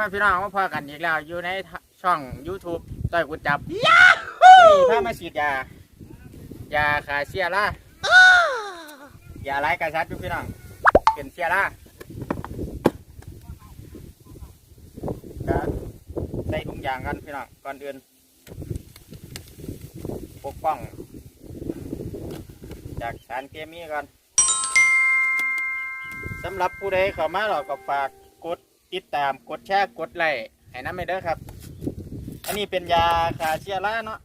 พ่อแม่พี่น้องมาพอกันอีกแล้วอยู่ในช่อง YouTube ต้อยกุดจับนี่ถ้ามาฉีดยายาขาเซียร่ายาไล่กระชัดอยู่พี่น้องเป็นเซียร่าก็ใส่ถุงยางกันพี่น้องก่อนอื่นปกป้อง จากสารเคมีก่อนสำหรับผู้ใดเข้ามาเราก็ฝากกด ติดตามกดแชร์กดไลค์ให้น้ำไม่เด้อครับ อันนี้เป็นยาคาเชียร่าเนาะ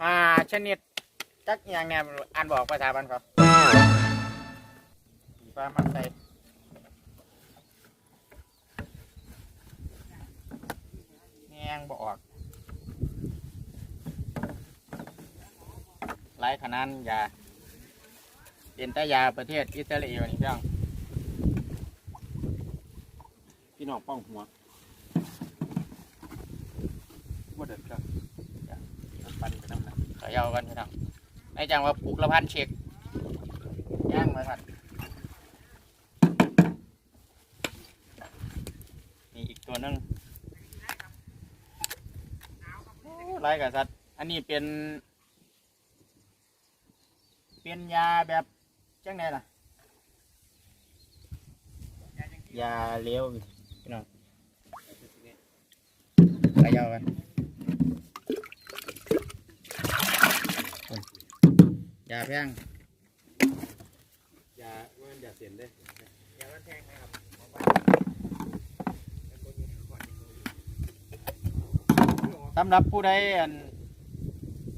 ห้าชนิดจักอย่างเนี่ยอ่านบอกภาษาบ้านครับสีฟ้ามาใส่แงงบออกหลายขนาดยาเป็นแต่ยาประเทศอิตาลีวันนี้พี่น้อง พี่น้องป้องหัวว่าเด็ดครับปันไปน้ำหนักขยากันพี่น้องในจังว่าปลูกละพันเช็คย่างมาพันนี่อีกตัวหนึงโอ้ไรกับสัตว์อันนี้เป็น เป็นยาแบบจังไงล่ะ ยาเลี้ยว พี่น้องขยากันยาแพงยาว่ามันยาเสียนได้ยาแพงนะครับสำหรับผู้ใดอัน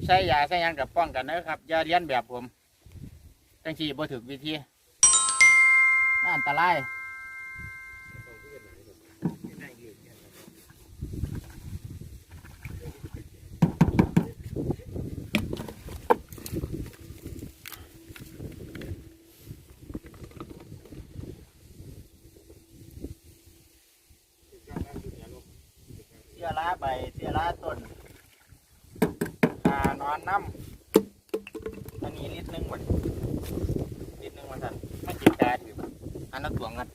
ใช้ยาใช้หยังกับป้องกันนะครับอย่าเลียนแบบผมจังชีบ่ถึกวิธีน่าอันตราย ลาใบเสียลาต้นอ่านอนน้ำอันนี้ลิตรหนึงวันลิตรหนึงวันสั่นไม่กินแต่ถืออันนั้นตัวงัด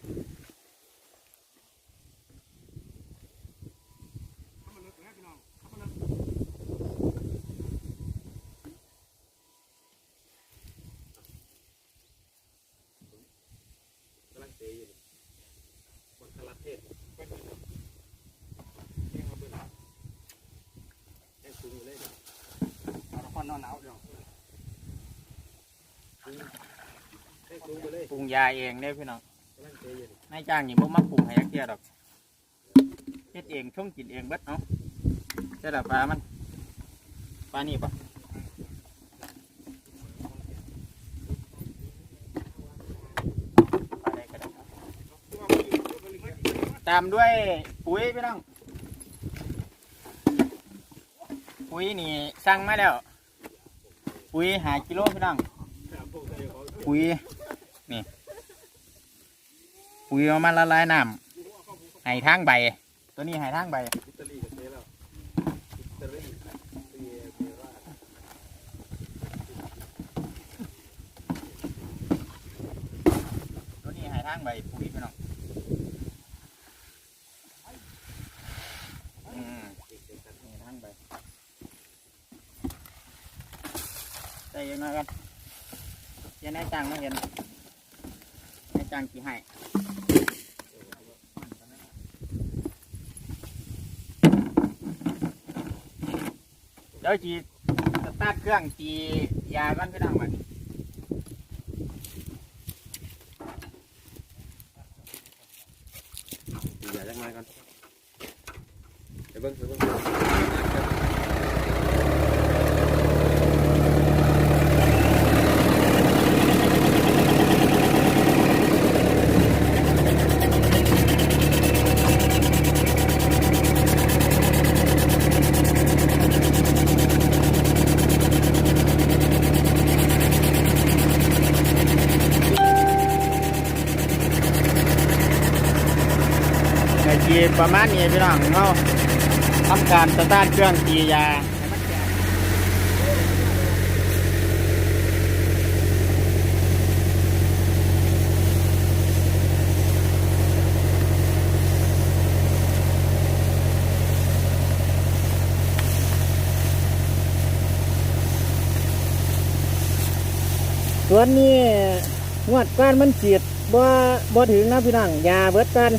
กำลังเตะอยู่คนคาราเทศแข่งสูงอยู่เลยเอาละครนอนหนาวเดี๋ยวแข่งสูงไปเลยปรุงยาเองเนี่ยพี่น้องกำลังเตะอยู่นายจ้างนี่บ่มาปรุงให้ยักเทียดอกเฮ็ดเองช่วงกินเองเบิดเนาะเจ้าละปลามันปลานี่ปะปลาได้ก็ได้ครับตามด้วยปุ๋ยพี่น้องปุ๋ยนี่สั่งมาแล้ว ปุ๋ยหากิโลพี่น้องปุ๋ยนี่ปุ๋ยเอามาละลายน้ำให้ทางใบ ตัวนี้ให้ทางใบตัวนี้ให้ทางใบปุ๋ยพี่น้องอืมให้ทางใบใส่ ยังไงกันเดี๋ยันายจ้างมาเห็นนายจ้างกี่ให้เดี๋ยวจีสตาร์ทเครื่องจียากันพี่น้องมัน ประมาณนี้พี่น้องเขาทำการสตาร์ทเครื่องตียาตัวนี้งวดก้านมันฉีดบ่บ่ถึงนะพี่น้องยาเบิดกัน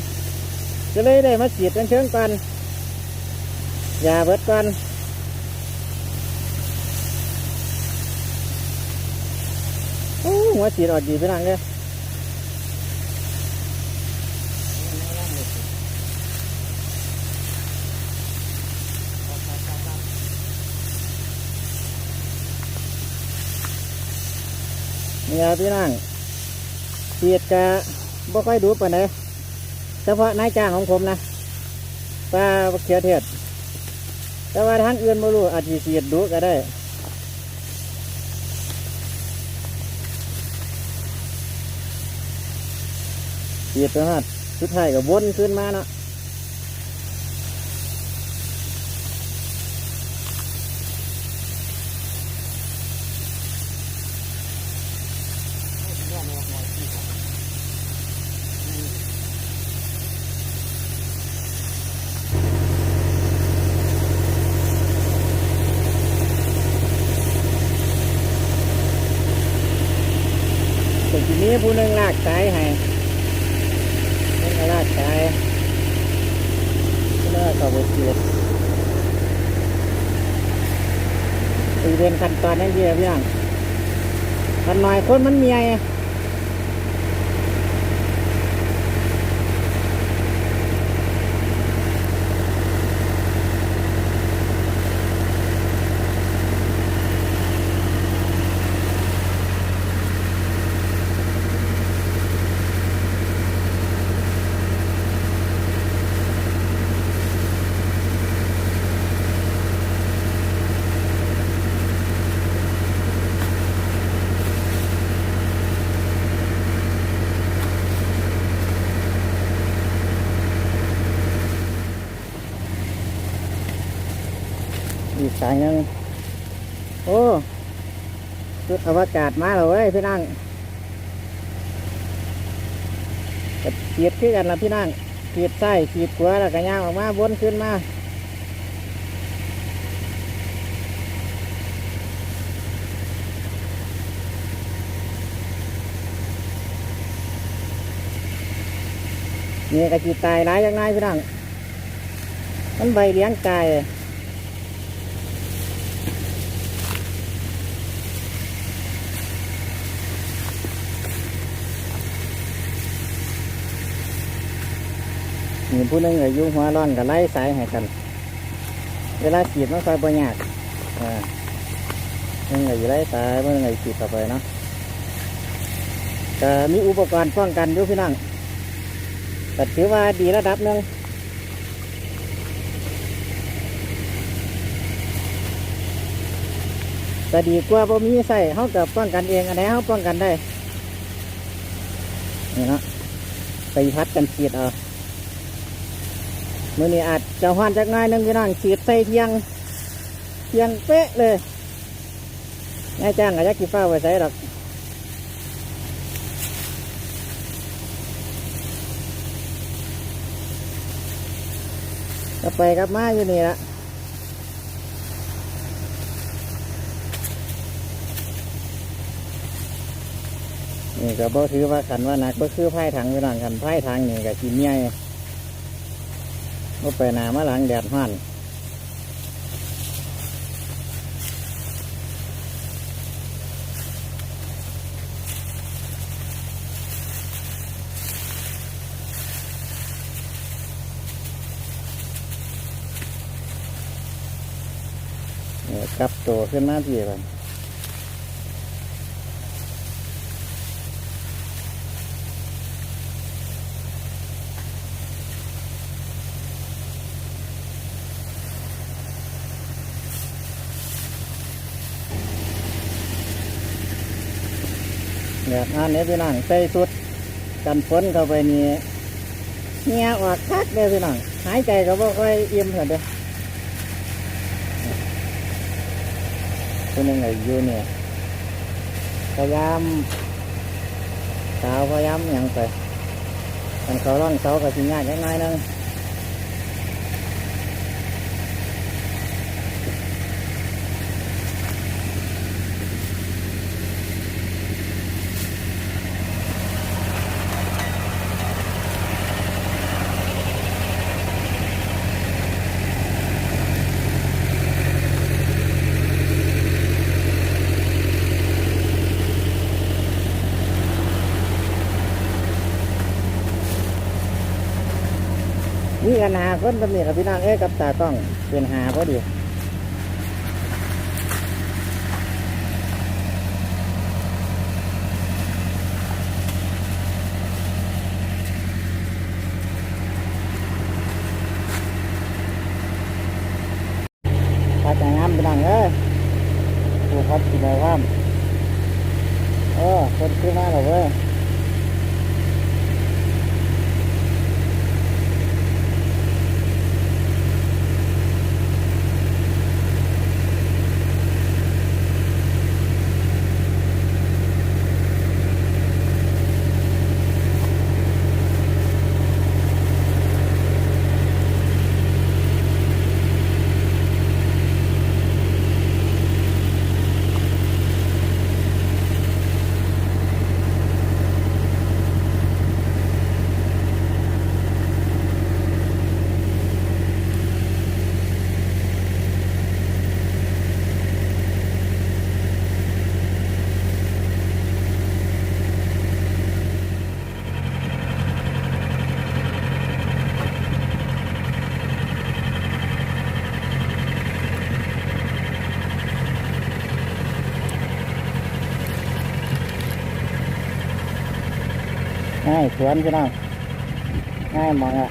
ก็เลยได้มาฉีดเป็นเชิงกันยาเบิดกันโอ้หัวฉีดออกดีพี่น้องเลยนี่ครับพี่น้องฉียดกะบ่ค่อยดูปานใด เฉพาะนายจ้างของผมนะปลาเขียวเทศแต่ว่าทางอื่นบ่รู้อาจจะฉีดดูก็ได้ฉีดไปฮอดสุดท้ายก็วนขึ้นมาเนาะแต่ทีนี้ผู้หนึงลากสายให้ นี่ก็ลาดใจนี่ก็ต่อไปเสียด ตอนนั้เยี่ยมย่างตอนหน่อยคนมันเมีย สายหนึงโอ้ชุดอวกาศมาแล้วเว้ยพี่นั่งก็ขีดขึ้นกันละพี่นั่งขีดใต้ขีดขวาแล้วก็ย่างออกมาวนขึ้นมาเนี่ยก็ขีดตายร้ายยังไงพี่นั่งมันใบเลี้ยงกาย มีผู้นึงอายุหัวร้อนกับไล่สายให้กัน เวลาฉีดมันคอยบ่ยากอ่าหนึงอายุไล่สายเมื่อนึงฉีดต่อไปเนาะก็มีอุปกรณ์ป้องกันอยู่พี่น้องแต่ถือว่าดีระดับหนึ่งแต่ดีกว่าบ่มีใส่เขากับป้องกันเองอันไหนเขาป้องกันได้นี่เนาะไปพัดกันฉีดเอา มื่อนี้อาจจะหวานจากหน้อยนึงพี่น้องฉีดใส่เทียงเทียงเป๊ะเลยนายจ้างอาจจะกีฟ้าไว้ใส่หรอกก็ไปกับมาอยู่นี่ละนี่ก็บ่ถือว่าขันว่านักก็คือไพ่ถังพี่น้องขันไพ่ถังนี่ก็กินใหญ่ ก็ไปหนามาหลังแดดห้อนกลับตัวขึ้นมาพี่ไปแดดห้อนนี่ยพี่น้องใส่สุดกันฝนเข้าไปนี่เงียออกคักเลยพี่น้องหายใจก็บ่ค่อยอิ่มเท่าเด้อคนยังไงอยู่เนี่ยพยายามสาวพยายามยังไปกันเขาร่องเสาก็สิยากจักหน้อยหนึง กันาคตตำหนิกับพี่น้องเอ้กับตาต้องเป็นหาพอดีพัดงามพี่น้องเอ้ยผู้พัดสิบายว่ามเออคนขึ้นมาแล้วเว้ย ง่ายสวนพี่น้องง่ายมองอะ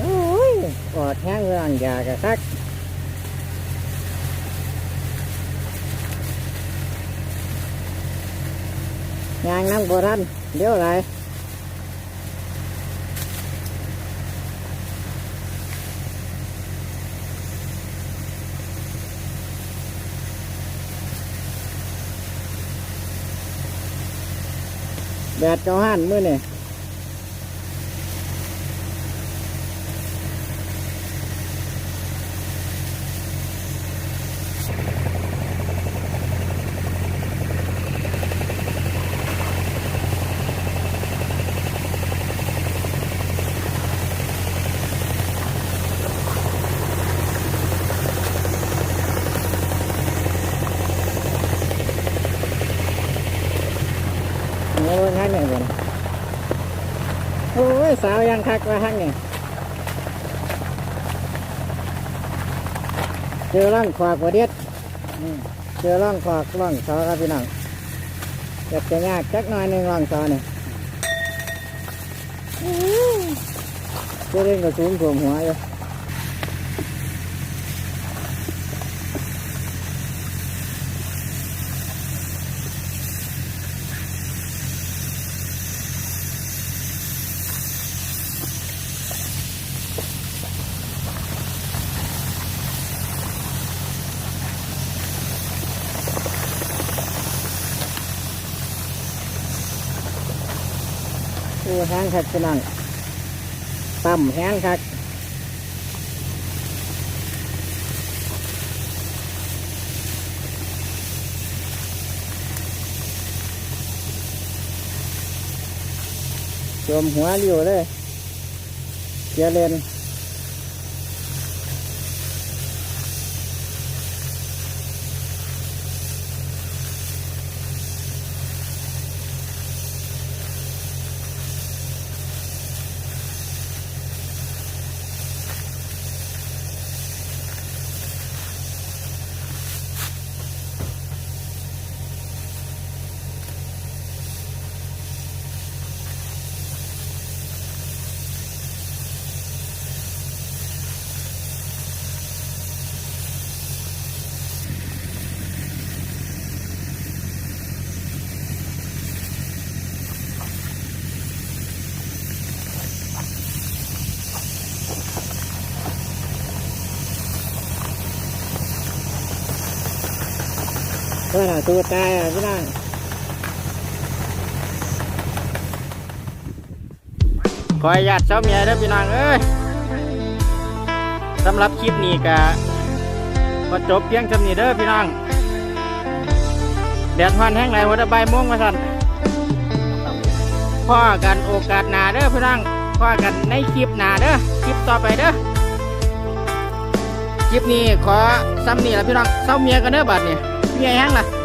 โอ้ยออดแห้งเรื่องยากะคักยางน้ำโบราณเดี๋ยวอะไรแดดเจ้าหันมือนี่ โอ้ยทักเนี่ยก่อนโอ้ ยสาวยังคักว่าทักเนี่ยเจอร่องขวากว่าเด็ดอืมเจอร่องขวากร่องเสาครับพี่น้องอยากจะยากจักหน่อยหนึ่งร่องเสาเนี่ยอื้อเจะเล่นกับสูงถ่วมหัวอยู่ โอ้แห้งคักพี่น้องต่ำแห้งครับจมหัวเรียวเลยเจียเลนพื่อนเอาตัวตายอะพี่น้ขออนุญาตเจ้าเมียเด้อพี่น้องเอ้ยสำหรับคลิปนี้ก็ก็จบเพียงจำนี้เด้อพี่น้องแดดพันแห้งไหลหัวตะใบม่วงมาสั่นพ่อกันโอกาสหนาเด้อพี่น้องพ่อกันในคลิปหนาเด้อคลิปต่อไปเด้อคลิปนี้ขอซ้ำนี่ละพี่น้องเศร้าเมียกันเด้อบัดนี่ เมียแห้งล่ะ